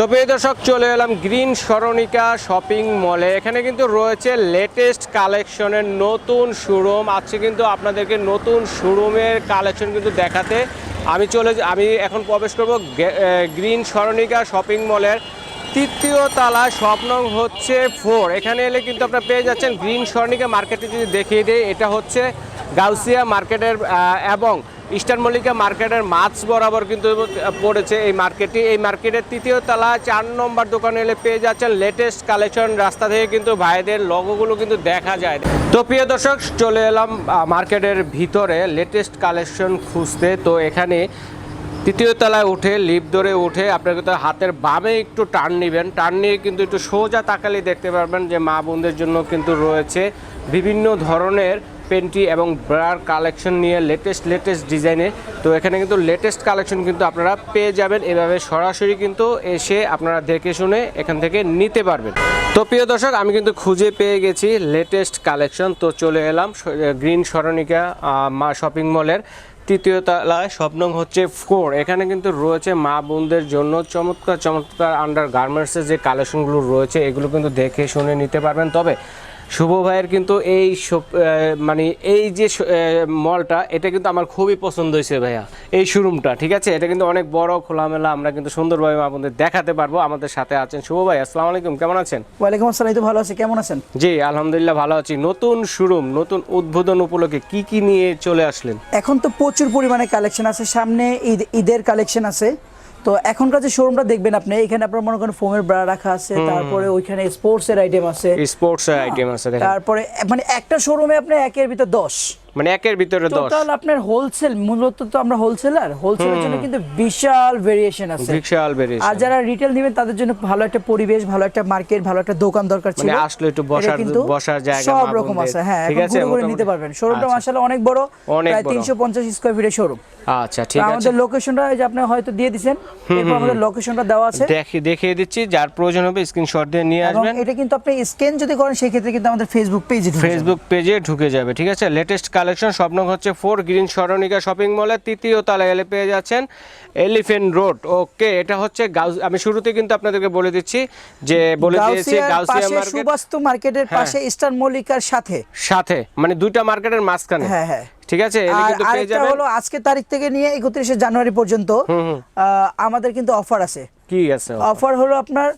তো প্রিয় দর্শক, চলে এলাম গ্রিন সরণিকা শপিং মলে। এখানে কিন্তু রয়েছে লেটেস্ট কালেকশনের নতুন শোরুম আছে কিন্তু আপনাদেরকে নতুন শোরুমের কালেকশন কিন্তু দেখাতে আমি চলে আমি এখন প্রবেশ করব গ্রিন সরণিকা শপিং মলের তৃতীয় তালা স্বপ্ন হচ্ছে ফোর এখানে এলে কিন্তু আপনারা পেয়ে যাচ্ছেন গ্রিন স্বর্ণিকা মার্কেটে যদি দেখিয়ে দিই, এটা হচ্ছে গাউসিয়া মার্কেটের এবং ইস্টার্ন মল্লিকা মার্কেটের মাছ বরাবর কিন্তু পড়েছে এই মার্কেটটি। এই মার্কেটের তৃতীয় তলা, চার নম্বর দোকানে এলে পেয়ে যাচ্ছেন লেটেস্ট কালেকশন রাস্তা থেকে কিন্তু ভাইদের লগোগুলো কিন্তু দেখা যায়। তো প্রিয় দর্শক, চলে এলাম মার্কেটের ভিতরে লেটেস্ট কালেকশন খুঁজতে। তো এখানে তৃতীয় তলায় উঠে, লিফট ধরে উঠে আপনার কিন্তু হাতের বামে একটু টার্ন নেবেন। টার্ন নিয়ে কিন্তু একটু সোজা তাকালে দেখতে পারবেন যে মা বোনদের জন্য কিন্তু রয়েছে বিভিন্ন ধরনের পেন্টি এবং ব্রার কালেকশন নিয়ে লেটেস্ট লেটেস্ট ডিজাইনে তো এখানে কিন্তু লেটেস্ট কালেকশন কিন্তু আপনারা পেয়ে যাবেন। এভাবে সরাসরি কিন্তু এসে আপনারা দেখে শুনে এখান থেকে নিতে পারবেন। তো প্রিয় দর্শক, আমি কিন্তু খুঁজে পেয়ে গেছি লেটেস্ট কালেকশন তো চলে এলাম গ্রিন সরণিকা মা শপিং মলের তৃতীয় তলায়। স্বপ্নং হচ্ছে ফোর এখানে কিন্তু রয়েছে মা বোনদের জন্য চমৎকার চমৎকার আন্ডার গার্মেন্টসের যে কালেকশনগুলো রয়েছে, এগুলো কিন্তু দেখে শুনে নিতে পারবেন। তবে শুভ ভাইয়ের কিন্তু এই মানে এই যে মলটা এটা কিন্তু আমার খুবই পছন্দ হয়েছে ভাইয়া। এই শোরুমটা ঠিক আছে? এটা কিন্তু অনেক বড় খোলামেলা আমরা কিন্তু সুন্দরভাবে আপনাদের দেখাতে পারব। আমাদের সাথে আছেন শুভ ভাই আসসালামু আলাইকুম কেমন আছেন? ওয়ালাইকুম আসসালাম এই তো ভালো আছি কেমন আছেন? জি আলহামদুলিল্লাহ ভালো আছি। নতুন শোরুম নতুন উদ্বোধন উপলক্ষে কি কি নিয়ে চলে আসলেন? এখন তো প্রচুর পরিমাণে কালেকশন আছে সামনে ঈদ ঈদের কালেকশন আছে। তো এখনকার যে শোরুমটা দেখবেন আপনি এখানে আপনার মনে করেন ফোমের ব্রা রাখা আছে তারপরে ওইখানে স্পোর্টস এর আইটেম আছে। স্পোর্টস এর আইটেম আছে তারপরে মানে একটা শোরুমে আপনি একের ভিতর দশ। মানে একের ভিতরে দশ। টোটাল আপনার হোলসেল মূলত তো আমরা হোলসেলার হোলসেলের জন্য কিন্তু বিশাল ভেরিয়েশন আছে। বিশাল বেরিয়েছে আর যারা রিটেল নেবেন তাদের জন্য ভালো একটা পরিবেশ ভালো একটা মার্কেট ভালো একটা দোকান দরকার ছিল। মানে আসলে একটু বসার- বসার জায়গা সব রকম আছে। হ্যাঁ ঠিক আছে, ঘুরে ঘুরে নিতে পারবেন। শোরুমটা আচ্ছা। মাশাআল্লাহ অনেক বড় প্রায় 350 স্কয়ার ফিটের শোরুম আচ্ছা ঠিক আছে। আমাদের লোকেশনটা এই যে আপনি হয়তো দিয়ে দিবেন এরপর আমাদের লোকেশনটা দেওয়া আছে। দেখি দেখিয়ে দিচ্ছি যার প্রয়োজন হবে স্ক্রিনশট দিয়ে নিয়ে আসবেন। এটা কিন্তু আপনি স্ক্যান যদি করেন সেই ক্ষেত্রে কিন্তু আমাদের ফেসবুক পেজে ফেসবুক পেজে ঢুকে যাবে ঠিক আছে? লেটেস্ট কালেকশন স্বপ্ন হচ্ছে ফোর গ্রিন সরণিকা শপিং মলে তৃতীয় তলায় এলে পেয়ে যাচ্ছেন এলিফেন্ট রোড। ওকে এটা হচ্ছে গাউস- আমি শুরুতে কিন্তু আপনাদেরকে বলে দিচ্ছি যে বলে দিয়েছি গাউসিয়া মার্কেট সুবাস্তু মার্কেটের হ্যাঁ। পাশে ইস্টার্ন মল্লিকার সাথে। সাথে মানে দুইটা মার্কেটের মাঝখানে। হ্যাঁ হ্যাঁ। ঠিক আছে আরেকটা হলো আজকে তারিখ থেকে নিয়ে একত্রিশে জানুয়ারি পর্যন্ত আমাদের কিন্তু অফার আছে। কি আছে অফার হলো আপনার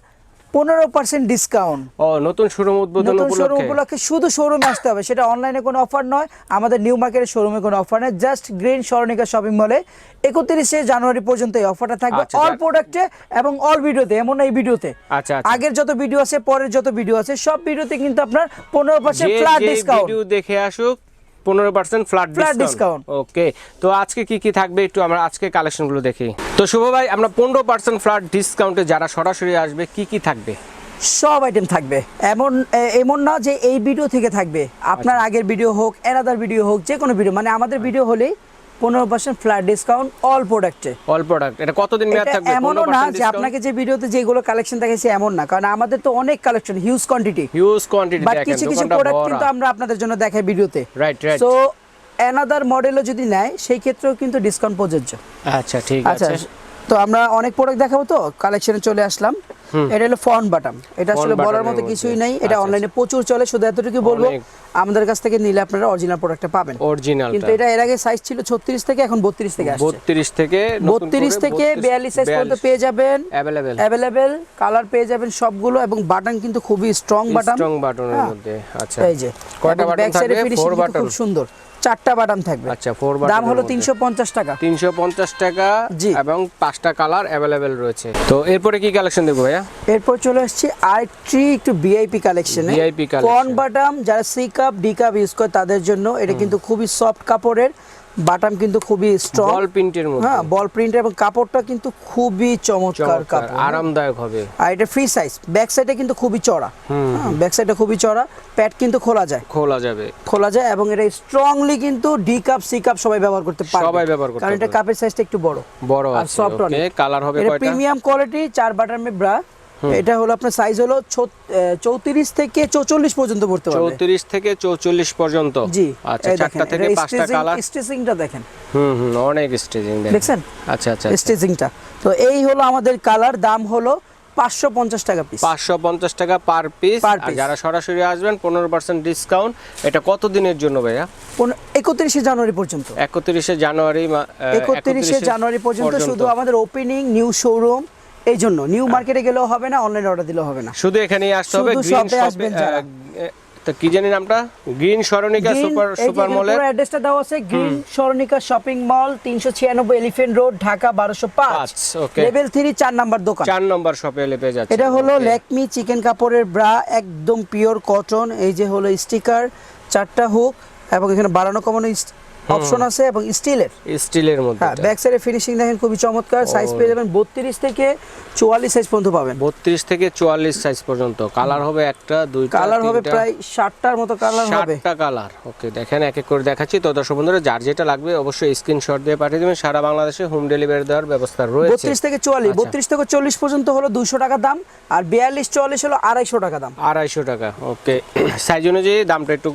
পনেরো পার্সেন্ট ডিসকাউন্ট ও নতুন শোরুম উদ্বোধন নতুন শোরুম উপলক্ষে? শুধু শোরুমে আসতে হবে সেটা অনলাইনে কোনো অফার নয় আমাদের নিউ মার্কেটের শোরুমে কোনো অফার নেই জাস্ট গ্রিন স্বর্ণিকা শপিং মলে একত্রিশে জানুয়ারি পর্যন্ত এই অফারটা থাকবে আচ্ছা, অল প্রোডাক্টে এবং অল ভিডিওতে এমন না এই ভিডিওতে আচ্ছা আচ্ছা। আগের যত ভিডিও আছে পরের যত ভিডিও আছে সব ভিডিওতে কিন্তু আপনার পনেরো পার্সেন্ট ফ্ল্যাট ডিসকাউন্ট ভিডিও দেখে আসুক পনেরো percent flat flat discount okay তো আজকে কি কি থাকবে একটু আমরা আজকে কালেকশনগুলো দেখি। তো শুভ ভাই আমরা পনেরো পার্সেন্ট ফ্ল্যাট ডিসকাউন্টে যারা সরাসরি আসবে কি কি থাকবে? সব আইটেম থাকবে। এমন এমন না যে এই ভিডিও থেকে থাকবে। আপনার আচ্ছা। আগের ভিডিও হোক এনাদার ভিডিও হোক যে কোনো ভিডিও মানে আমাদের ভিডিও হলেই পনেরো পার্সেন্ট ফ্ল্যাট ডিসকাউন্ট অল প্রোডাক্টে অল প্রোডাক্ট এটা কতদিন মেয়াদ থাকবে? এমনও না যে আপনাকে যে ভিডিওতে যেগুলো কালেকশন দেখাইছি এমন না কারণ আমাদের তো অনেক collection huge quantity huge quantity but কিছু কিছু প্রোডাক্ট কিন্তু আমরা আপনাদের জন্য দেখাই ভিডিওতে। রাইট রাইট সো অ্যানাদার মডেলও যদি নেয় সেই ক্ষেত্রেও কিন্তু ডিসকাউন্ট প্রযোজ্য। আচ্ছা ঠিক আচ্ছা আছে। তো আমরা অনেক প্রোডাক্ট দেখাবো তো? কালেকশনে চলে আসলাম। এটা হলো ফন বাটাম। এটা আসলে বলার মতো কিছুই। নাই। এটা আচ্ছা, অনলাইনে প্রচুর চলে শুধু এতটুকু বলব আমাদের কাছ থেকে নিলে আপনারা অরিজিনাল প্রোডাক্টটা পাবেন। অরিজিনাল কিন্তু এটা এর আগে সাইজ ছিল 36 থেকে এখন 32 থেকে আসছে। 32 থেকে 32 থেকে 42 সাইজ পর্যন্ত পেয়ে যাবেন। অ্যাভেলেবেল অ্যাভেলেবেল কালার পেয়ে যাবেন সবগুলো এবং বাটন কিন্তু খুবই স্ট্রং বাটন স্ট্রং বাটনের হ্যাঁ। মধ্যে। আচ্ছা। এই যে কয়টা বাটন এ থাকবে? ফোর বাটন খুব সুন্দর। চারটা বাটন থাকবে। আচ্ছা ফোর দাম হলো 350 টাকা। 350 টাকা জি। এবং পাঁচটা কালার অ্যাভেলেবেল রয়েছে। তো এরপরে কি কালেকশন দেখব ভাইয়া? এরপর চলে আসছি আরেকটি একটু ভিআইপি কালেকশন ভিআইপি কালেকশন কর্ন বাটাম যারা C cup D cup use করে তাদের জন্য এটা কিন্তু খুবই সফট কাপড়ের বাটাম কিন্তু খুবই স্ট্রং বল প্রিন্টের মধ্যে। হ্যাঁ বল প্রিন্ট এবং কাপড়টা কিন্তু খুবই চমৎকার কাপড়। আরামদায়ক হবে। আর এটা ফ্রি সাইজ ব্যাক সাইডে কিন্তু খুবই চড়া হ্যাঁ ব্যাক সাইডে খুবই চড়া প্যাড কিন্তু খোলা যায়। খোলা যাবে। খোলা যায় এবং এটা স্ট্রংলি কিন্তু ডি কাপ সি কাপ সবাই ব্যবহার করতে পারবে। সবাই ব্যবহার করতে কারণ এটা। কাপের সাইজটা একটু বড়। বড় আর ওকে অনেক। কালার হবে এটা কয়টা? প্রিমিয়াম কোয়ালিটি চার বাটার মে ব্রা এটা হলো আপনার সাইজ হলো চৌত্রিশ থেকে চৌচল্লিশ পর্যন্ত পড়তে পারবে। 34 থেকে 44 পর্যন্ত? জি আচ্ছা চারটা থেকে পাঁচটা কালার stitchingটা দেখেন। হুম হুম অনেক স্টেজিং দেখছেন? আচ্ছা আচ্ছা আচ্ছা। স্টিচিংটা তো এই হলো আমাদের কালার দাম হলো পাঁচশো পঞ্চাশ টাকা পিস পাঁচশো পঞ্চাশ টাকা পার পিস আর যারা সরাসরি আসবেন পনেরো পার্সেন্ট ডিসকাউন্ট এটা কত দিনের জন্য ভাইয়া? একত্রিশে জানুয়ারি পর্যন্ত। একত্রিশে জানুয়ারি মা- আহ, একত্রিশে জানুয়ারি পর্যন্ত শুধু আমাদের ওপেনিং নিউ শোরুম এই জন্য নিউ মার্কেটে গেলেও হবে না অনলাইন অর্ডার দিলেও হবে না। শুধু এখানেই আসতে হবে গ্রিন শপে তো কি জানি নামটা? গ্রিন সরণিকা সুপার সুপার মলের পুরো অ্যাড্রেসটা দেওয়া আছে গ্রিন স্বর্ণিকা শপিং মল তিনশো ছিয়ানব্বই এলিফেন্ট রোড ঢাকা বারোশো পাঁচ। পাঁচ, okay. লেভেল থ্রি চার নাম্বার দোকান। চার নম্বর শপে এলে পেয়ে যাচ্ছে। এটা হলো. ল্যাকমি চিকেন কাপড়ের ব্রা একদম পিওর কটন এই যে হলো স্টিকার চারটা হুক এবং এখানে বাড়ানো কমানো অপশন আছে এবং স্টিলের স্টিলের মধ্যে। হ্যাঁ ব্যাক সাইডে ফিনিশিং দেখেন খুবই চমৎকার সাইজ পেয়ে যাবেন বত্রিশ থেকে চুয়াল্লিশ সাইজ পর্যন্ত পাবেন। বত্রিশ থেকে চুয়াল্লিশ সাইজ পর্যন্ত। কালার হবে একটা দুইটা কালার হবে প্রায় ষাটটার মতো কালার হবে। ষাটটা কালার ওকে দেখেন এক এক করে দেখাচ্ছি। তো দর্শক বন্ধুরা যার যেটা লাগবে অবশ্যই স্ক্রিনশট দিয়ে পাঠিয়ে দেবেন। সারা বাংলাদেশে হোম ডেলিভারি দেওয়ার ব্যবস্থা রয়েছে। বত্রিশ থেকে চুয়াল্লিশ আচ্ছা। বত্রিশ থেকে চল্লিশ পর্যন্ত হলো দুশো টাকা দাম আর বিয়াল্লিশ চুয়াল্লিশ হলো আড়াইশো টাকা দাম। আড়াইশো টাকা। ওকে সাইজ অনুযায়ী দামটা একটু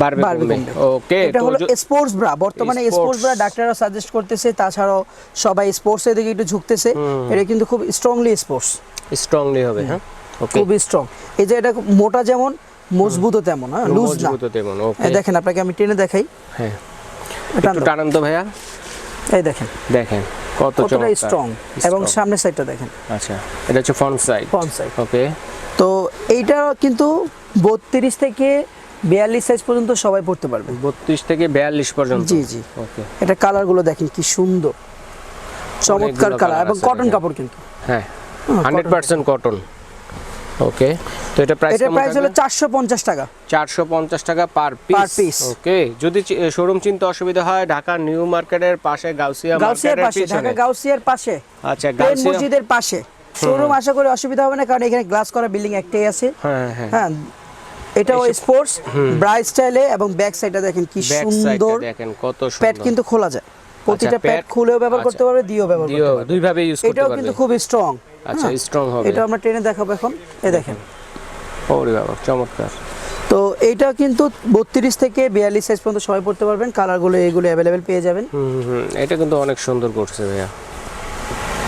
বাড়বে বাড়বে কমবে কমবে। ওকে এটা হলো স্পোর্টস ব্রা বর্তমানে স্পোর্টস ব্রা ডাক্তাররা সাজেস্ট করতেছে তাছাড়াও সবাই স্পোর্টস এর দিকে একটু ঝুঁকতেছে। এটা কিন্তু খুব স্ট্রংলি স্পোর্টস স্ট্রংলি হবে হ্যাঁ? ওকে স্ট্রং এই যে এটা মোটা যেমন মজবুতও তেমন হ্যাঁ? লুজ না। তেমন ওকে দেখেন আপনাকে আমি টেনে দেখাই। হ্যাঁ। এটা টানান তো ভাইয়া। এই দেখেন। দেখেন কত স্ট্রং এবং। সামনের সাইডটা দেখেন। আচ্ছা এটা হচ্ছে front side front side okay তো এইটা কিন্তু বত্রিশ থেকে বিয়াল্লিশ সাইজ পর্যন্ত সবাই পড়তে পারবে। বত্রিশ থেকে বিয়াল্লিশ পর্যন্ত? জি জি। ওকে। এটা কালারগুলো দেখেন কি সুন্দর। চমৎকার কালার এবং কটন কাপড় কিন্তু। হ্যাঁ হ্যাঁ, হান্ড্রেড পার্সেন্ট কটন ওকে তো এটা প্রাইস কেমন প্রাইস হলো চারশো পঞ্চাশ টাকা। চারশো পঞ্চাশ টাকা পার Per পিস ওকে যদি শোরুম চিনতে অসুবিধা হয় ঢাকা নিউ মার্কেটের পাশে গাউসিয়া গাউসিয়ার মার্কেটের পাশে ঢাকা গাউসিয়ার পাশে। আচ্ছা গাউসিয়া মসজিদের পাশে। শোরুম আশা করি অসুবিধা হবে না কারণ এখানে গ্লাস করা বিল্ডিং একটাই আছে। হ্যাঁ হ্যাঁ। হ্যাঁ এটাও স্পোর্টস ব্রাইট স্টাইলে এবং ব্যাক সাইডটা দেখেন কি সুন্দর দেখেন কত প্যাড সুন্দর। কিন্তু খোলা যায়। প্রতিটা pad- প্যাড খুলেও ব্যবহার করতে আচ্ছা। পারবে দিয়েও ব্যবহার করতে পারবে। দুই ভাবে ইউজ করতে এটাও কিন্তু খুব স্ট্রং আচ্ছা স্ট্রং হবে। এটা আমরা ট্রেনে দেখাবো এখন। এই দেখেন। ওরে বাবা চমৎকার। তো এইটা কিন্তু বত্রিশ থেকে বিয়াল্লিশ সাইজ পর্যন্ত সবাই পড়তে পারবেন। কালারগুলো এগুলো অ্যাভেলেবেল পেয়ে যাবেন। হুম হুম, হুম। এটা কিন্তু অনেক সুন্দর করছে ভাইয়া।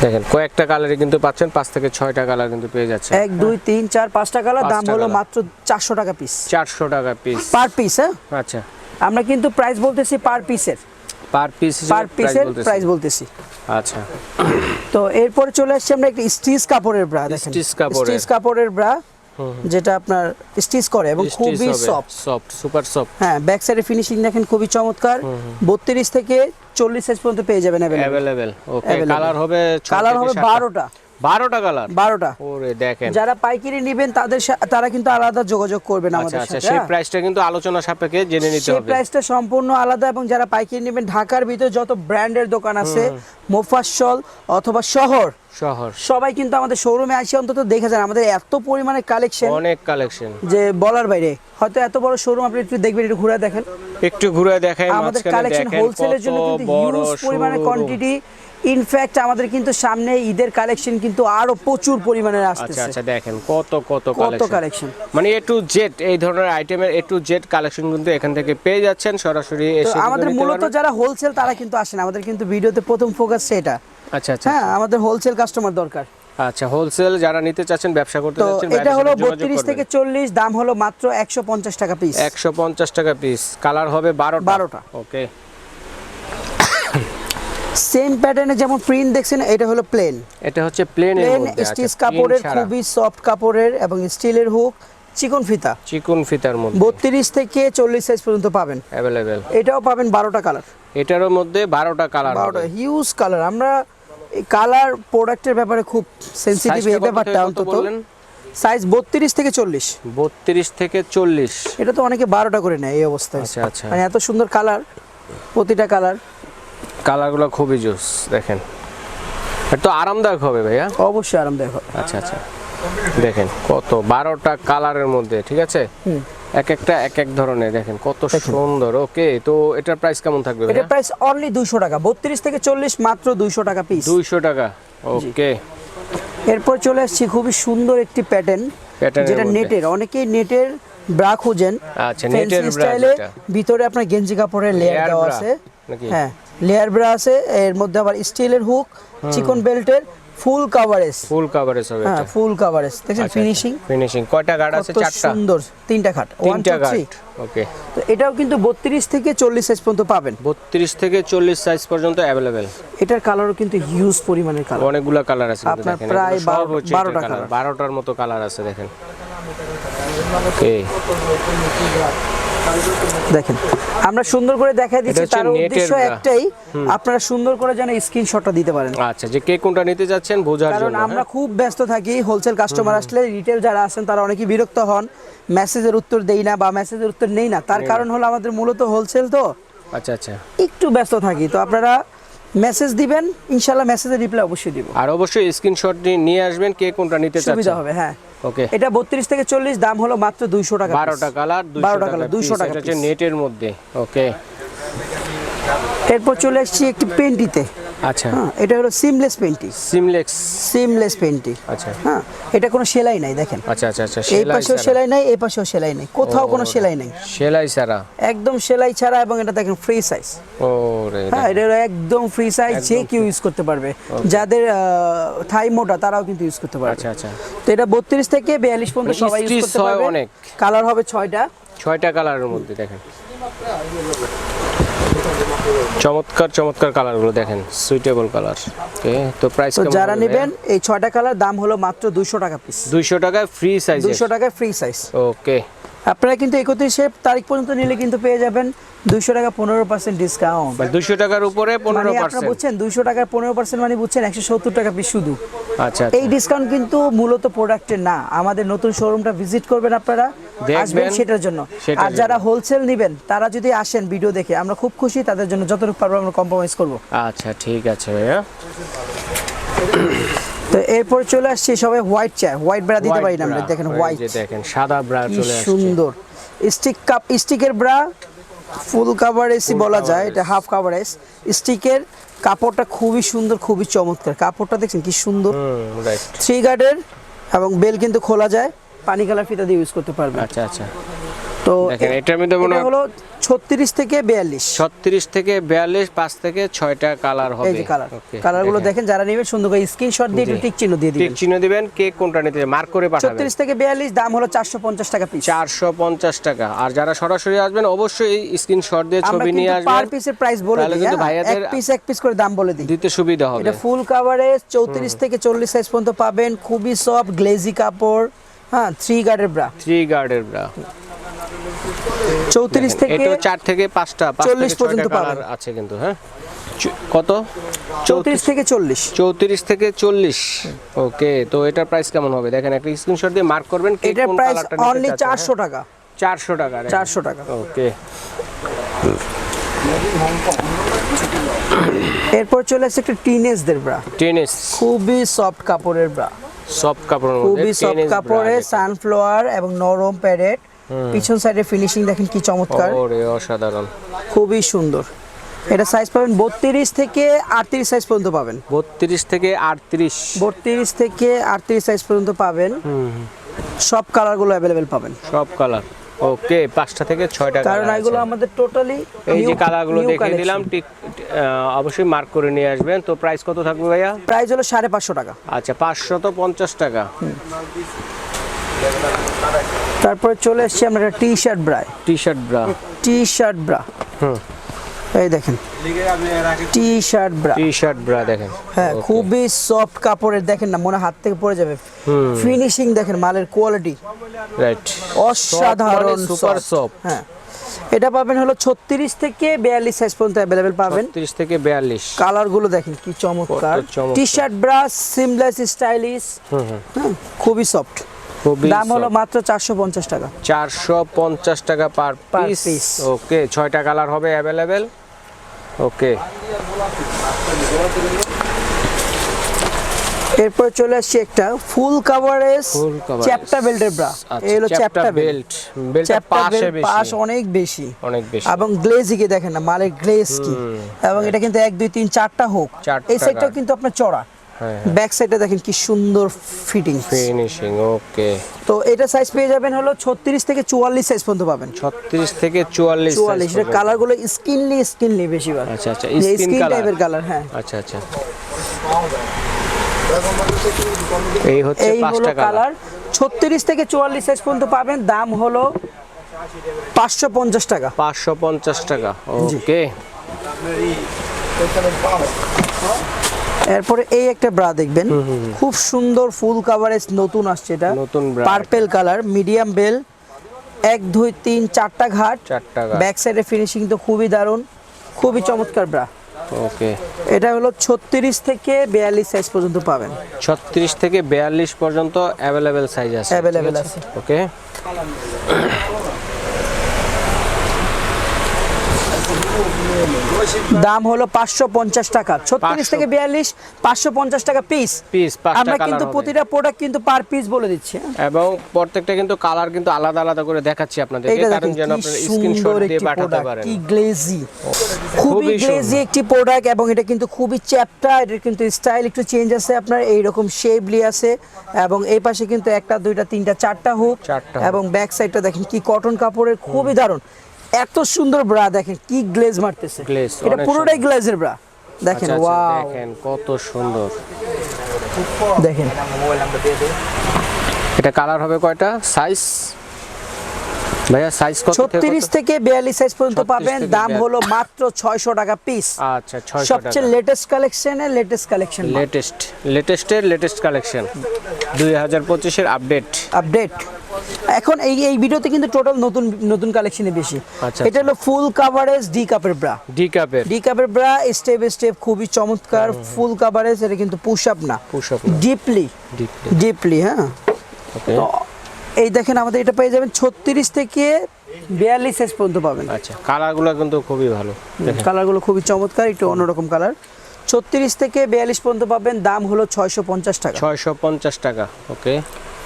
দেখেন কয়েকটা কালারে কিন্তু পাচ্ছেন পাঁচ থেকে ছয়টা কালার কিন্তু পেয়ে যাচ্ছে এক দুই তিন চার পাঁচটা কালার দাম হলো মাত্র চারশো টাকা পিস চারশো টাকা পিস পার পিস হ্যাঁ? আচ্ছা। আমরা কিন্তু প্রাইস বলতেছি পার পিসের পার পিস পার পিসের প্রাইস বলতেছি। আচ্ছা। তো এরপরে চলে আসছি আমরা একটা স্টিচ কাপড়ের ব্রা দেখেন। স্টিচ কাপড়ের। স্টিচ কাপড়ের ব্রা যেটা আপনার স্টিচ করে এবং খুবই সফট সফট সুপার সফট হ্যাঁ ব্যাক সাইডে ফিনিশিং দেখেন খুবই চমৎকার। বত্রিশ থেকে চল্লিশ সাইজ পর্যন্ত পেয়ে যাবেন अवेलेबल अवेलेबल ওকে কালার হবে কালার হবে সাতটা। বারোটা বারোটা কালার বারোটা। ওরে দেখেন। যারা পাইকারি নেবেন তাদের তারা কিন্তু আলাদা যোগাযোগ করবেন আচ্ছা আমাদের আচ্ছা সাথে সেই হ্যাঁ? প্রাইসটা কিন্তু আলোচনা সাপেক্ষে জেনে নিতে সেই প্রাইসটা সম্পূর্ণ আলাদা এবং যারা পাইকারি নেবেন ঢাকার ভিতরে যত ব্র্যান্ডের দোকান আছে মোফাসল অথবা শহর শহর। সবাই কিন্তু আমাদের শোরুমে আসে অন্তত দেখে যান। আমাদের এত পরিমাণে কালেকশন অনেক কালেকশন যে বলার বাইরে হয়তো এত বড় শোরুম আপনি একটু দেখবেন একটু ঘুরে দেখেন। একটু ঘুরে দেখেন আমাদের কালেকশন হোলসেলের জন্য কিন্তু হিউজ পরিমাণে কোয়ান্টিটি ইনফ্যাক্ট আমাদের কিন্তু সামনে ঈদের কালেকশন কিন্তু আরও প্রচুর পরিমাণে আচ্ছা আসতেছে। আচ্ছা দেখেন কত কত কত কালেকশন মানে এ টু জেড এই ধরনের আইটেমের এ টু জেড কালেকশন কিন্তু এখান থেকে পেয়ে যাচ্ছেন সরাসরি এসে আমাদের মূলত যারা হোলসেল তারা কিন্তু আসেন। আমাদের কিন্তু ভিডিওতে প্রথম ফোকাস সেটা। আচ্ছা আচ্ছা। হ্যাঁ আমাদের হোলসেল কাস্টমার দরকার। আচ্ছা হোলসেল যারা নিতে চাচ্ছেন ব্যবসা করতে চাচ্ছেন এটা হলো বত্রিশ থেকে চল্লিশ দাম হলো মাত্র একশো পঞ্চাশ টাকা পিস একশো পঞ্চাশ টাকা পিস কালার হবে বারোটা। বারোটা। ওকে সেম প্যাটার্নে যেমন প্রিন্ট দেখছেন এটা হলো প্লেন এটা হচ্ছে প্লেন এর প্লেন মধ্যে স্টিচ কাপড়ের খুবই সফট কাপড়ের এবং স্টিলের হুক চিকন ফিতা। চিকন ফিতার মধ্যে। বত্রিশ থেকে চল্লিশ সাইজ পর্যন্ত পাবেন। অ্যাভেলেবেল এটাও পাবেন বারোটা কালার এটারও মধ্যে বারোটা কালার বারোটা হবে হিউজ কালার আমরা কালার প্রোডাক্টের ব্যাপারে খুব সেন্সিটিভ এই ব্যাপারটা অন্তত। সাইজ বত্রিশ থেকে চল্লিশ। বত্রিশ থেকে চল্লিশ। এটা তো অনেকে বারোটা করে নেয় এই অবস্থায়। আচ্ছা, আচ্ছা। মানে এত সুন্দর কালার প্রতিটা কালার কালারগুলো খুবই জোস দেখেন। এটা তো আরামদায়ক হবে ভাইয়া? অবশ্যই আরামদায়ক হবে। আচ্ছা আচ্ছা। দেখেন কত বারোটা কালারের মধ্যে ঠিক আছে? এক একটা এক এক ধরনের দেখেন কত সুন্দর ওকে? তো এটার প্রাইস কেমন থাকবে এটা ভাইয়া প্রাইস অনলি দুইশো টাকা বত্রিশ থেকে চল্লিশ মাত্র দুইশো টাকা পিস দুইশো টাকা ওকে। এরপর চলে আসছি খুবই সুন্দর একটি প্যাটার্ন যেটা নেটের অনেকেই নেটের ব্রা খুঁজেন। আচ্ছা, নেটের স্টাইলে ভিতরে আপনার গেঞ্জি কাপড়ের লেয়ার দেওয়া আছে? হ্যাঁ লেয়ার ব্রা আছে এর মধ্যে আবার স্টিলের হুক চিকন বেল্টের ফুল কাভারেজ ফুল কাভারেজ হবে হ্যাঁ ফুল কাভারেজ দেখেন ফিনিশিং ফিনিশিং কয়টা গার্ড আছে? চারটা? সুন্দর। তিনটা খাট তিনটা গার্ড ওকে তো এটাও কিন্তু বত্রিশ থেকে চল্লিশ সাইজ পর্যন্ত পাবেন। বত্রিশ থেকে চল্লিশ সাইজ পর্যন্ত অ্যাভেলেবেল এটার কালারও কিন্তু হিউজ পরিমাণের কালার অনেকগুলো কালার আছে আপনার দেখেন, প্রায় এগুলো সব বারো- হচ্ছে বারোটা কালার colour। বারোটার মতো কালার আছে দেখেন। ওকে দেখেন আমরা সুন্দর করে দেখাই দিচ্ছি তার উদ্দেশ্য একটাই আপনারা সুন্দর করে যেন স্ক্রিনশটটা দিতে পারেন। আচ্ছা যে কে কোনটা নিতে যাচ্ছেন বোঝার কারণ জন্য আমরা হ্যাঁ? খুব ব্যস্ত থাকি হোলসেল কাস্টমার আসলে রিটেল যারা আছেন তারা অনেকেই বিরক্ত হন মেসেজের উত্তর দেই না বা মেসেজের উত্তর নেই না। তার কারণ হলো আমাদের মূলত হোলসেল তো। আচ্ছা আচ্ছা। একটু ব্যস্ত থাকি তো আপনারা মেসেজ দিবেন ইনশাল্লাহ মেসেজের রিপ্লাই অবশ্যই দিব। আর অবশ্যই স্ক্রিনশট নিয়ে আসবেন কে কোনটা নিতে সুবিধা হবে হ্যাঁ। ওকে এটা বত্রিশ থেকে চল্লিশ দাম হলো মাত্র দুইশো টাকা piece। বারোটা কালার দুইশো বারোটা টাকা colour, 200 টাকা এটা। নেটের মধ্যে ওকে এরপর চলে আসছি একটি পেন্টিতে আচ্ছা। হ্যাঁ এটা হলো সিমলেস পেন্টি সিমলেক্স সিমলেস পেন্টি আচ্ছা। হ্যাঁ এটা কোনো সেলাই নাই দেখেন। আচ্ছা আচ্ছা আচ্ছা এই পাশেও সেলাই নাই এই পাশেও সেলাই নাই কোথাও কোনো সেলাই নাই। সেলাই ছাড়া। একদম সেলাই ছাড়া এবং এটা দেখেন ফ্রি সাইজ ও রে হ্যাঁ এটা একদম ফ্রি সাইজ যে কেউ ইউজ করতে পারবে। যাদের থাই মোটা তারাও কিন্তু ইউজ করতে পারবে। আচ্ছা আচ্ছা। তো এটা বত্রিশ থেকে বিয়াল্লিশ পর্যন্ত মানে সবাই ইউজ করতে পারবে। অনেক। কালার হবে ছয়টা। ছয়টা কালারের মধ্যে দেখেন। চমৎকার চমৎকার কালারগুলো দেখেন সুইটেবল কালার ওকে তো প্রাইস যারা নেবেন এই ছয়টা কালার দাম হলো মাত্র দুইশো টাকা পিস দুইশো টাকায় ফ্রি সাইজ দুইশো টাকায় ফ্রি সাইজ ওকে আপনারা কিন্তু একত্রিশে তারিখ পর্যন্ত নিলে কিন্তু পেয়ে যাবেন দুইশো টাকা পনেরো পার্সেন্ট ডিসকাউন্ট দুইশো টাকার উপরে পনেরো মানে পার্সেন্ট বুঝছেন দুইশো টাকার পনেরো পার্সেন্ট মানে বুঝছেন একশো সত্তর টাকা পিস শুধু। আচ্ছা এই ডিসকাউন্ট কিন্তু মূলত প্রোডাক্টের না আমাদের নতুন শোরুমটা ভিজিট করবেন আপনারা আসবেন সেটার জন্য। আর যারা হোলসেল নেবেন তারা যদি আসেন ভিডিও দেখে আমরা খুব খুশি তাদের জন্য যতটুকু পারব আমরা কম্প্রোমাইজ করব। আচ্ছা ঠিক আছে ভাইয়া। তো এরপর চলে আসছি সবাই হোয়াইট চায় হোয়াইট বেড়া দিতে পারি না আমরা দেখেন হোয়াইট দেখেন সাদা ব্রা চলে আসছে। সুন্দর। স্টিক কাপ স্টিকের ব্রা ফুল কাভারেজই বলা যায় এটা হাফ কাভারেজ স্টিকের কাপড়টা খুবই সুন্দর খুবই চমৎকার। কাপড়টা দেখছেন কি সুন্দর। থ্রি গার্ডের এবং বেল কিন্তু খোলা যায় পানি কালার ফিতা দিয়ে ইউজ করতে পারবেন। আচ্ছা আচ্ছা। তো এটার মধ্যে মনে হলো ছত্রিশ থেকে বিয়াল্লিশ। ছত্রিশ থেকে বিয়াল্লিশ পাঁচ থেকে ছয়টা কালার হবে এই যে কালার। কালারগুলো দেখেন। যারা নেবেন সুন্দর করে স্ক্রিনশট দিয়ে একটু টিক চিহ্ন দিয়ে দিবেন। চিহ্ন দিবেন কে কোনটা নিতে মার্ক করে পাঠাবেন। ছত্রিশ থেকে বিয়াল্লিশ দাম হলো চারশো পঞ্চাশ টাকা পিস চারশো পঞ্চাশ টাকা। আর যারা সরাসরি আসবেন অবশ্যই স্ক্রিনশট দিয়ে ছবি নিয়ে কিন্তু পার পিসের প্রাইস বলে দিই হ্যাঁ? এক পিস এক পিস করে দাম বলে দিই। দিতে সুবিধা হবে। এটা ফুল কাভারেজ চৌত্রিশ থেকে চল্লিশ সাইজ পর্যন্ত পাবেন। খুবই সফট গ্লেজি কাপড় হ্যাঁ থ্রি গার্ডের ব্রা থ্রি গার্ডের ব্রা চৌত্রিশ থেকে এটা চার থেকে পাঁচটা চল্লিশ পর্যন্ত কালার আছে কিন্তু হ্যাঁ? কত? চৌত্রিশ থেকে চল্লিশ। চৌত্রিশ থেকে চল্লিশ। ওকে তো এটার প্রাইস কেমন হবে? দেখেন একটা স্ক্রিনশট দিয়ে মার্ক করবেন এটার প্রাইস অনলি চারশো হ্যাঁ? টাকা। চারশো টাকা চারশো টাকা। ওকে। এরপর চলে আসছে একটা টিনেজদের ব্রা টেনিস খুবই সফট কাপড়ের ব্রা সফট কাপড়ের মধ্যে খুবই সফট কাপড়ে সানফ্লাওয়ার এবং নরম প্যারেট পিছন সাইডে ফিনিশিং দেখেন কি চমৎকার। ওরে অসাধারণ। খুবই সুন্দর। এটা সাইজ পাবেন বত্রিশ থেকে আটত্রিশ সাইজ পর্যন্ত পাবেন। বত্রিশ থেকে আটত্রিশ। বত্রিশ থেকে আটত্রিশ সাইজ পর্যন্ত পাবেন। সব কালারগুলো অ্যাভেলেবেল পাবেন। সব কালার ওকে পাঁচটা থেকে ছয়টা কারণ এগুলো আমাদের টোটালি এই যে কালারগুলো দেখিয়ে দিলাম ঠিক অবশ্যই মার্ক করে নিয়ে আসবেন। তো প্রাইস কত থাকবে ভাইয়া? প্রাইস হলো সাড়ে পাঁচশো টাকা। আচ্ছা পাঁচশত পঞ্চাশ টাকা। তারপরে চলে এসছি আমরা একটা টি shirt ব্রায় T shirt bra T shirt bra হুম। এই দেখেন। T shirt bra T shirt bra দেখেন। হ্যাঁ খুবই সফট কাপড়ের দেখেন না মনে হয় হাত থেকে পড়ে যাবে। ফিনিশিং দেখেন মালের কোয়ালিটি রাইট অসাধারণ সুপার সফট হ্যাঁ। এটা পাবেন হলো ছত্রিশ থেকে বিয়াল্লিশ সাইজ পর্যন্ত অ্যাভেলেবেল পাবেন। তিরিশ থেকে বিয়াল্লিশ। কালারগুলো দেখেন কি চমৎকার। কত T shirt bras seamless stylish হুম। খুবই সফট দাম হলো মাত্র চারশো পঞ্চাশ টাকা। চারশো পঞ্চাশ টাকা পার পিস ওকে ছয়টা কালার হবে অ্যাভেলেবেল ওকে এরপর চলে আসছে একটা ফুল কাভারেজ চ্যাপ্টা বেল্টের ব্রা এই হলো চ্যাপ্টা বেল্ট বেল্ট বেল্টটা পাশে বেল্ট পাশ অনেক বেশি। অনেক বেশি। এবং গ্লেজি কে দেখেন না মালের গ্লেজ কি। এবং এটা কিন্তু এক দুই তিন চারটা হোক। চারটা এই গার্ড। কিন্তু আপনার চড়া। ব্যাক সাইডে দেখেন কি সুন্দর ফিটিং ফিনিশিং ওকে তো এটা সাইজ পেয়ে যাবেন হলো ছত্রিশ থেকে চুয়াল্লিশ সাইজ পর্যন্ত পাবেন। ছত্রিশ থেকে চুয়াল্লিশ চুয়াল্লিশ এটা কালারগুলো স্কিনলি স্কিনলি বেশিরভাগ আচ্ছা আচ্ছা স্কিন টাইপের কালার হ্যাঁ। আচ্ছা আচ্ছা। এই হচ্ছে পাঁচটা কালার কালার ছত্রিশ থেকে চুয়াল্লিশ সাইজ পর্যন্ত পাবেন। দাম হলো পাঁচশো পঞ্চাশ টাকা। পাঁচশো পঞ্চাশ টাকা ওকে এরপরে এই একটা ব্রা দেখবেন। খুব সুন্দর ফুল কাভারেজ নতুন আসছে এটা। নতুন পার্পেল কালার মিডিয়াম বেল এক দুই তিন চারটা ঘাট। চারটা। ব্যাক সাইডে ফিনিশিং তো খুবই দারুণ খুবই চমৎকার ব্রা। ওকে এটা হলো ছত্রিশ থেকে বিয়াল্লিশ সাইজ পর্যন্ত পাবেন। ছত্রিশ থেকে বিয়াল্লিশ পর্যন্ত অ্যাভেলেবেল সাইজ আছে। Available আছে। ওকে দাম হলো পাঁচশো পঞ্চাশ টাকা। ছত্রিশ থেকে বিয়াল্লিশ পাঁচশো পঞ্চাশ টাকা পিস পিস আমরা কিন্তু প্রতিটা প্রোডাক্ট কিন্তু পার পিস বলে দিচ্ছি হ্যাঁ? এবং প্রত্যেকটা কিন্তু কালার কিন্তু আলাদা আলাদা করে দেখাচ্ছি আপনাদেরকে এইটা কারণ যেন আপনারা স্ক্রিনশট দিয়ে একটি পাঠাতে পারেন। কি গ্লেজি খুবই খুবই গ্লেজি একটি প্রোডাক্ট এবং এটা কিন্তু খুবই চ্যাপ্টা এটার কিন্তু স্টাইল একটু চেঞ্জ আছে আপনার এইরকম শেপলি আছে এবং এই পাশে কিন্তু একটা দুইটা তিনটা চারটা হুক এবং ব্যাক সাইডটা দেখেন কি কটন কাপড়ের খুবই দারুণ। এত সুন্দর ব্রা দেখেন কি গ্লেজ মারতেছে। এটা পুরোটাই গ্লেজের ব্রা। দেখেন ওয়া আচ্ছা, ওয়াও। দেখেন কত সুন্দর। দেখেন। এটা কালার হবে কয়টা? সাইজ ভাইয়া সাইজ কত থেকে ছত্রিশ কত? থেকে বিয়াল্লিশ সাইজ পর্যন্ত পাবেন। দাম হলো মাত্র ছয়শো টাকা পিস আচ্ছা ছয়শো সবচেয়ে লেটেস্ট কালেকশনের লেটেস্ট কালেকশন লেটেস্ট লেটেস্টের লেটেস্ট কালেকশন দুই হাজার আপডেট আপডেট এখন এই এই ভিডিওতে কিন্তু টোটাল নতুন নতুন কালেকশনে বেশি। আচ্ছা, এটা হলো ফুল কাভারেজ ডি কাপের ব্রা ডি কাপের ডি কাপের ব্রা স্টেপ স্টেপ খুবই চমৎকার ফুল কাভারেজ এটা কিন্তু পুশ আপ না। Up না। ডিপলি ডিপলি হ্যাঁ। এই দেখেন আমাদের এটা পেয়ে যাবেন ছত্রিশ থেকে বিয়াল্লিশ সাইজ পর্যন্ত পাবেন। আচ্ছা কালারগুলো কিন্তু খুবই ভালো। কালারগুলো খুবই চমৎকার একটু অন্যরকম কালার। ছত্রিশ থেকে বিয়াল্লিশ পর্যন্ত পাবেন দাম হলো ছয়শো পঞ্চাশ টাকা। ছয়শো পঞ্চাশ টাকা ওকে।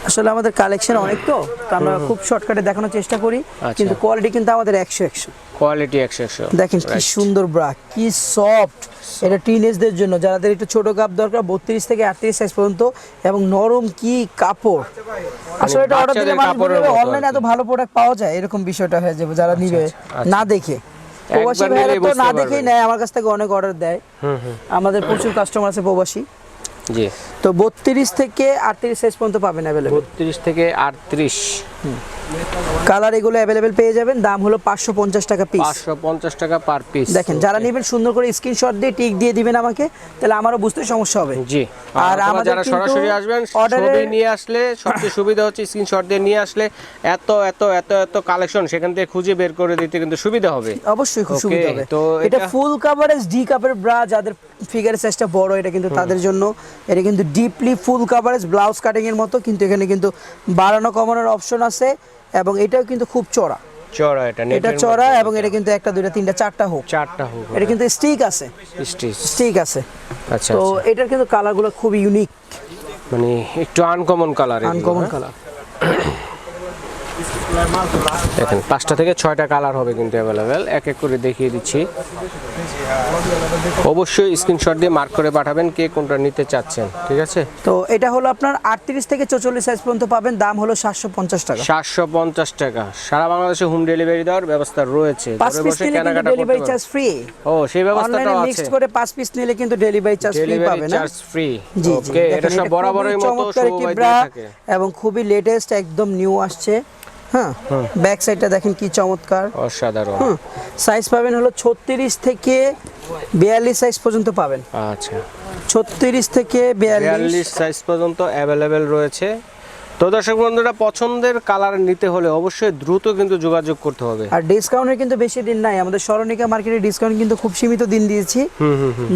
আসলে আমাদের কালেকশন অনেক তো তা আমরা খুব শর্টকাটে দেখানোর চেষ্টা করি আচ্ছা। কিন্তু কোয়ালিটি কিন্তু আমাদের একশো একশো। কোয়ালিটি একশো একশো দেখেন কি সুন্দর ব্রা কি সফট এটা টিনেজদের জন্য যাদের একটু ছোট কাপ দরকার বত্রিশ থেকে আটত্রিশ সাইজ পর্যন্ত এবং নরম কি কাপড়। আসলে এটা অর্ডার দিলে অনলাইনে এত ভালো প্রোডাক্ট পাওয়া যায়? এরকম বিষয়টা হয়ে যাবে যারা নিবে না দেখে। প্রবাসী ভাইরা তো না দেখেই নেয় আমার কাছ থেকে অনেক অর্ডার দেয়। আমাদের প্রচুর কাস্টমার আছে প্রবাসী। জি। তো বত্রিশ থেকে আটত্রিশ সাইজ পর্যন্ত পাবেন অ্যাভেলেবেল বত্রিশ থেকে আটত্রিশ। কালার এগুলো অ্যাভেলেবেল পেয়ে যাবেন। দাম হলো পাঁচশো পঞ্চাশ টাকা পিস পাঁচশো পঞ্চাশ টাকা পার পিস দেখেন যারা নেবেন সুন্দর করে স্ক্রিনশট দিয়ে টিক দিয়ে দিবেন আমাকে তাহলে আমারও বুঝতে সমস্যা হবে। জি। আর আমাদের যারা সরাসরি আসবেন ছবি নিয়ে আসলে সবচেয়ে সুবিধা হচ্ছে স্ক্রিনশট দিয়ে নিয়ে আসলে এত এত এত এত কালেকশন সেখান থেকে খুঁজে বের করে দিতে কিন্তু সুবিধা হবে। অবশ্যই খুব সুবিধা হবে। তো এটা এটা- ফুল কাভারেজ ডি কাপের ব্রা যাদের ফিগার সাইজটা বড় এটা কিন্তু তাদের জন্য এটা কিন্তু deeply full coverage blouse cutting এর মতো কিন্তু এখানে কিন্তু বাড়ানো কমানোর অপশন আছে এবং এটাও কিন্তু খুব চড়া। চড়া এটা এটা চড়া এবং এটা কিন্তু একটা দুইটা তিনটা চারটা হোক। চারটা হোক এটা কিন্তু স্টিক আছে। স্টিক। স্টিক আছে। আচ্ছা তো আচ্ছা। এটার কিন্তু কালারগুলো খুব ইউনিক মানে একটু আনকমন কালার আনকমন কালার দেখেন পাঁচটা থেকে ছয়টা কালার হবে কিন্তু অ্যাভেলেবেল এক এক করে দেখিয়ে দিচ্ছি। অবশ্যই স্ক্রিনশট দিয়ে মার্ক করে পাঠাবেন কে কোনটা নিতে চাচ্ছেন ঠিক আছে? তো এটা হলো আপনার আটত্রিশ থেকে চৌচল্লিশ সাইজ পর্যন্ত পাবেন দাম হলো সাতশো পঞ্চাশ টাকা। সাতশো পঞ্চাশ টাকা। সারা বাংলাদেশে হোম ডেলিভারি দেওয়ার ব্যবস্থা রয়েছে। পাঁচ ঘরে বসে কেনাকাটা ডেলিভারি চার্জ ফ্রি ও সেই অনলাইনে ব্যবস্থাটাও আছে। মিক্সড করে পাঁচ পিস নিলে কিন্তু ডেলিভারি চার্জ ফ্রি ডেলিভারি পাবে না চার্জ ফ্রি জি ওকে এটা সব বরাবরই মতো থাকে। এবং খুবই লেটেস্ট একদম নিউ আসছে। হ্যাঁ ব্যাক সাইডটা দেখেন কি চমৎকার। অসাধারণ। সাইজ পাবেন হলো ছত্রিশ থেকে বিয়াল্লিশ সাইজ পর্যন্ত পাবেন। আচ্ছা। ছত্রিশ থেকে বিয়াল্লিশ সাইজ পর্যন্ত অ্যাভেলেবেল রয়েছে। তো দর্শক বন্ধুরা পছন্দের কালার নিতে হলে অবশ্যই দ্রুত কিন্তু যোগাযোগ করতে হবে। আর ডিসকাউন্টের কিন্তু বেশি দিন নাই। আমাদের স্মরণিকা মার্কেটে ডিসকাউন্ট কিন্তু খুব সীমিত দিন দিয়েছি।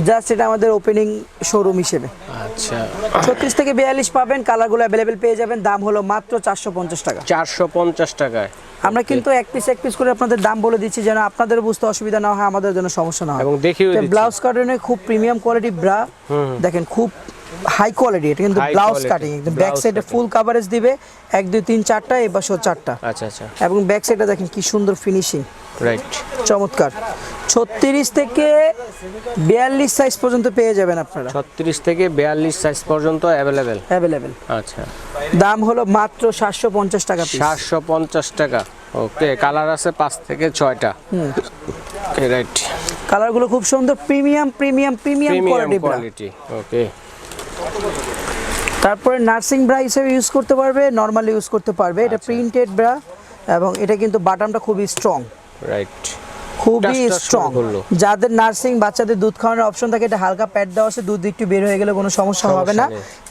জাস্ট এটা আমাদের ওপেনিং শোরুম হিসেবে। আচ্ছা। ছত্রিশ থেকে বিয়াল্লিশ পাবেন কালারগুলো অ্যাভেলেবেল পেয়ে যাবেন। দাম হলো মাত্র চারশো পঞ্চাশ টাকা। চারশো পঞ্চাশ টাকায়। আমরা কিন্তু এক পিস এক পিস করে আপনাদের দাম বলে দিচ্ছি যেন আপনাদের বুঝতে অসুবিধা না হয় আমাদের জন্য সমস্যা না হয়। এবং দিচ্ছি। ব্লাউজ কাটিংয়ে খুব প্রিমিয়াম কোয়ালিটি ব্রা দেখেন খুব হাই কোয়ালিটি এটা কিন্তু ব্লাউজ কাটিং একদম ব্যাক সাইডে ফুল কাভারেজ দিবে এক দুই তিন চারটা এই পাশেও চারটা। আচ্ছা আচ্ছা। এবং ব্যাক সাইডে দেখেন কি সুন্দর ফিনিশিং রাইট চমৎকার। ছত্রিশ থেকে বিয়াল্লিশ সাইজ পর্যন্ত পেয়ে যাবেন আপনারা। ছত্রিশ থেকে বিয়াল্লিশ সাইজ পর্যন্ত অ্যাভেলেবেল অ্যাভেলেবেল আচ্ছা। দাম হলো মাত্র সাতশো পঞ্চাশ টাকা পিস সাতশো পঞ্চাশ টাকা। ওকে কালার আছে পাঁচ থেকে ছয়টা। রাইট কালারগুলো খুব সুন্দর premium premium premium quality okay তারপরে নার্সিং ব্রা হিসেবে ইউজ করতে পারবে নর্মালি ইউজ করতে পারবে। এটা আচ্ছা। প্রিন্টেড ব্রা এবং এটা কিন্তু বাটামটা খুবই স্ট্রং রাইট খুবই স্ট্রং যাদের নার্সিং বাচ্চাদের দুধ খাওয়ানোর অপশন থাকে এটা হালকা প্যাড দেওয়া আছে দুধ একটু বের হয়ে গেলে কোনো সমস্যা হবে না।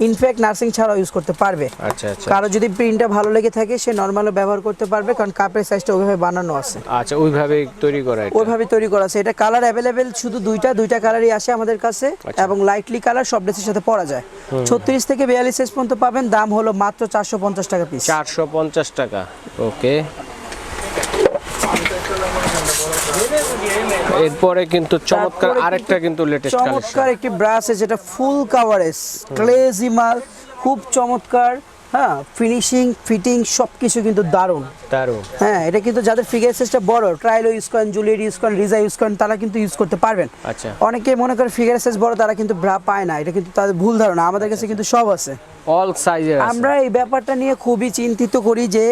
ইনফ্যাক্ট নার্সিং ছাড়াও ইউজ করতে পারবে। আচ্ছা আচ্ছা। কারও যদি প্রিন্টটা ভালো লেগে থাকে সে নর্মালও ব্যবহার করতে পারবে কারণ কাপের সাইজটা ওইভাবে বানানো আছে। আচ্ছা ওইভাবে তৈরি করা এটা। ওইভাবে তৈরি করা আছে। এটা কালার অ্যাভেলেবেল শুধু দুইটা দুইটা কালারই আসে আমাদের কাছে আচ্ছা। এবং লাইটলি কালার সব ড্রেসের সাথে পরা যায়। ছত্রিশ থেকে বিয়াল্লিশ সাইজ পর্যন্ত পাবেন দাম হলো মাত্র চারশো পঞ্চাশ টাকা পিস চারশো পঞ্চাশ টাকা ওকে এরপরে কিন্তু চমৎকার আরেকটা কিন্তু লেটেস্ট চমৎকার একটি ব্রাশ আছে যেটা ফুল কাভারেজ গ্লেজি মাল খুব চমৎকার হ্যাঁ ফিনিশিং ফিটিং সব কিছু কিন্তু দারুণ। দারুণ। হ্যাঁ এটা কিন্তু যাদের ফিগার সাইজটা বড় ট্রায়াল ইউজ করেন জুলিয়েট ইউজ করেন রিজা ইউজ করেন তারা কিন্তু ইউজ করতে পারবেন। আচ্ছা। অনেকে মনে করে ফিগার সাইজ বড় তারা কিন্তু ব্রা পায় না এটা কিন্তু তাদের ভুল ধারণা আমাদের কাছে কিন্তু সব আছে। অল সাইজের আছে। আমরা এই ব্যাপারটা নিয়ে খুবই চিন্তিত করি যে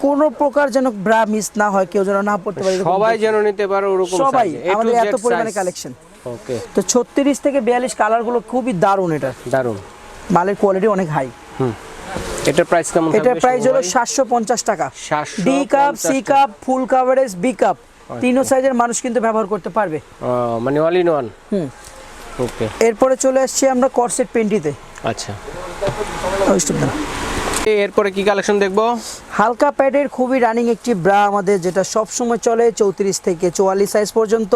কোনো প্রকার যেন ব্রা মিস না হয় কেউ যেন না পড়তে পারে সবাই যেন নিতে পারে ওরকম সবাই আমাদের এত পরিমাণে কালেকশন ওকে তো ছত্রিশ থেকে বিয়াল্লিশ কালারগুলো খুবই দারুণ এটা। দারুণ। মালের কোয়ালিটি অনেক হাই হুম। এটার প্রাইস কেমন এটার থাকবে প্রাইস হলো ভাই? সাতশো পঞ্চাশ টাকা। D cup C cup full coverage B cup তিনো সাইজের মানুষ কিন্তু ব্যবহার করতে পারবে। মানে all in one hmm. Okay এরপরে চলে আসছি আমরা করসেট পেন্টিতে। আচ্ছা। ওই এরপরে কি কালেকশন দেখব? হালকা প্যাডের খুবই রানিং একটি ব্রা আমাদের যেটা সব সময় চলে চৌত্রিশ থেকে চুয়াল্লিশ সাইজ পর্যন্ত।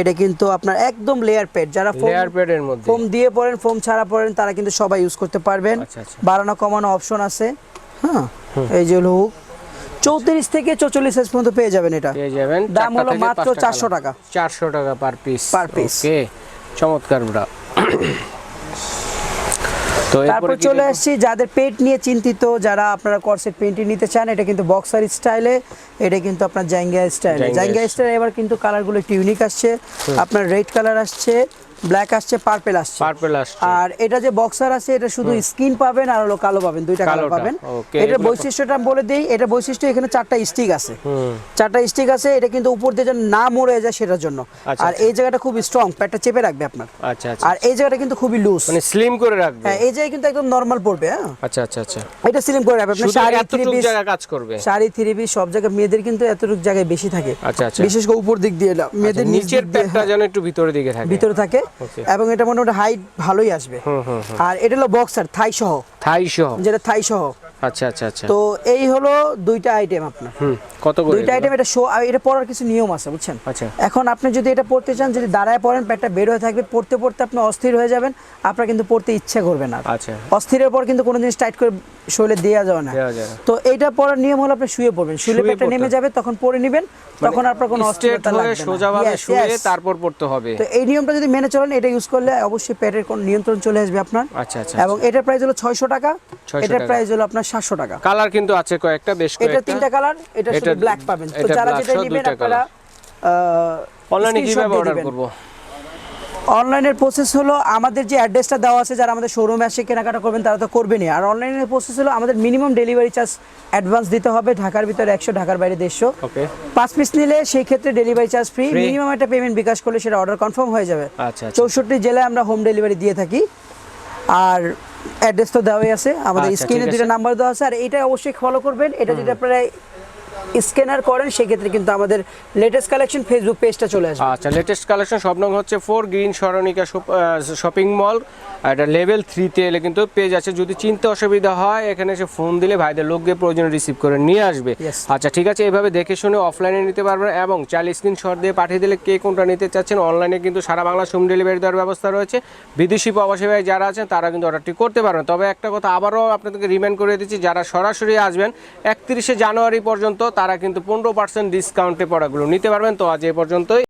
এটা কিন্তু আপনার একদম লেয়ার প্যাড যারা লেয়ার প্যাডের মধ্যে। ফোম দিয়ে পড়েন ফোম ছাড়া পড়েন তারা কিন্তু সবাই ইউজ করতে পারবেন। আচ্ছা, আচ্ছা। বাড়ানো কমানো অপশন আছে। হ্যাঁ এই যে হুক চৌত্রিশ থেকে চৌচল্লিশ সাইজ পর্যন্ত পেয়ে যাবেন এটা। পেয়ে যাবেন। দাম হলো মাত্র 400 টাকা। চারশো টাকা পার পিস পার পিস চমৎকার ব্রা তারপর চলে আসছি যাদের পেট নিয়ে চিন্তিত যারা আপনারা কর্সেট পেন্টিং নিতে চান এটা কিন্তু বক্সার স্টাইলে এটা কিন্তু আপনার জাঙ্গিয়া স্টাইলে জাঙ্গিয়া স্টাইলে এবার কিন্তু কালারগুলো একটু ইউনিক আসছে। আপনার রেড কালার আসছে ব্ল্যাক আসছে পার্পেল আসছে। পার্পল আসছে। আর এটা যে বক্সার আছে এটা শুধু স্কিন পাবেন আর হলো কালো পাবেন দুইটা কালোটা, পাবেন। এগুলো- বৈশিষ্ট্যটা বলে দিই এটা বৈশিষ্ট্য এখানে চারটা স্টিক আছে। চারটা স্টিক আছে এটা কিন্তু উপর দিয়ে যেন না মরে যায় সেটার জন্য। আচ্ছা, আর এই জায়গাটা খুব স্ট্রং প্যাটটা চেপে রাখবে আপনার। আচ্ছা আচ্ছা। আর এই জায়গাটা কিন্তু খুবই লুজ মানে স্লিম করে রাখবে। হ্যাঁ এই জায়গায় কিন্তু একদম নর্মাল পড়বে হ্যাঁ। আচ্ছা আচ্ছা আচ্ছা। এটা সিলিম করে রাখবে। আপনার শাড়ি থ্রি পিস জায়গা কাজ করবে। শাড়ি থ্রি পিস সব জায়গায় মেয়েদের কিন্তু এতটুকু জায়গায় বেশি থাকে। আচ্ছা আচ্ছা। বিশেষ করে উপর দিক দিয়ে মেয়েদের নিচ নিচের যেন একটু ভিতরের দিকে থাকে। ভিতরে থাকে. এবং এটা মোটামুটি হাইট ভালোই আসবে। আর এটা হলো বক্সার থাই সহ। থাই সহ। যেটা থাই সহ। আচ্ছা আচ্ছা আচ্ছা। তো এই হলো দুইটা আইটেম আপনার। কত করে দুইটা আইটেম এটা শো এটা কিছু নিয়ম আছে বুঝছেন? আচ্ছা। এখন আপনি যদি এটা পড়তে চান যদি দাঁড়ায় পড়েন পেটটা বের হয়ে থাকবে পড়তে পড়তে আপনি অস্থির হয়ে যাবেন আপনার কিন্তু পড়তে ইচ্ছে করবে না। আচ্ছা। অস্থিরের পর কিন্তু কোনো জিনিস টাইট করে শরীরে দেওয়া যাবে না। তো এইটা পড়ার নিয়ম হলো আপনি শুয়ে পড়বেন। শুলে শুয়ে পেটটা নেমে যাবে তখন পড়ে নেবেন তখন আপনার কোনো অস্থিরতা লাগবে না। সোজাভাবে শুয়ে তারপর পড়তে হবে। তো এই নিয়মটা যদি মেনে চলেন এটা ইউজ করলে অবশ্যই পেটের কোন নিয়ন্ত্রণ চলে আসবে আপনার। আচ্ছা আচ্ছা এবং এটার প্রাইস হলো ছয়শো টাকা। এটার প্রাইস হলো আপনার সাতশো টাকা। কালার কিন্তু আছে কয়েকটা বেশ এটা তিনটা কালার এটা শুধু ব্ল্যাক পাবেন। তো যারা যেটা নেবেন আপনারা অনলাইনে কীভাবে অর্ডার করব? অনলাইনের প্রসেস হলো আমাদের যে অ্যাড্রেসটা দেওয়া আছে যারা আমাদের শোরুমে আসে কেনাকাটা করবেন তারা তো করবেনই। আর অনলাইনের প্রসেস হলো আমাদের মিনিমাম ডেলিভারি চার্জ অ্যাডভান্স দিতে হবে ঢাকার ভিতরে একশো ঢাকার বাইরে দেড়শো। পাঁচ পিস নিলে সেই ক্ষেত্রে ডেলিভারি চার্জ ফ্রি মিনিমাম একটা পেমেন্ট বিকাশ করলে সেটা অর্ডার কনফার্ম হয়ে যাবে। আচ্ছা আচ্ছা। চৌষট্টি জেলায় আমরা হোম ডেলিভারি দিয়ে থাকি। আর অ্যাড্রেস তো দেওয়াই আছে। আমাদের আচ্ছা, স্ক্রিনে দুইটা নাম্বার দেওয়া আছে। আর এটা অবশ্যই ফলো করবেন। এটা যদি আপনারা স্ক্যানার করেন সেক্ষেত্রে কিন্তু আমাদের লেটেস্ট কালেকশন ফেসবুক পেজটা চলে আসবে। আচ্ছা লেটেস্ট কালেকশন সব নং হচ্ছে four green Saranika shopping mall এটা লেভেল থ্রিতে এলে কিন্তু পেজ আছে। যদি চিনতে অসুবিধা হয় এখানে এসে ফোন দিলে ভাইদের লোককে প্রয়োজন রিসিভ করে নিয়ে আসবে। আচ্ছা ঠিক আছে এভাবে দেখে শুনে অফলাইনে নিতে পারবেন এবং চাইলে স্ক্রিনশট দিয়ে পাঠিয়ে দিলে কে কোনটা নিতে চাচ্ছেন অনলাইনে কিন্তু সারা বাংলা হোম ডেলিভারি দেওয়ার ব্যবস্থা রয়েছে। বিদেশি প্রবাসী ভাই যারা আছেন তারা কিন্তু অর্ডারটি করতে পারবেন তবে একটা কথা আবারও আপনাদেরকে রিমাইন্ড করে দিচ্ছি যারা সরাসরি আসবেন একত্রিশে জানুয়ারি পর্যন্ত তারা কিন্তু পনেরো পার্সেন্ট ডিসকাউন্টে পড়াগুলো নিতে পারবেন। তো আজ এ পর্যন্তই।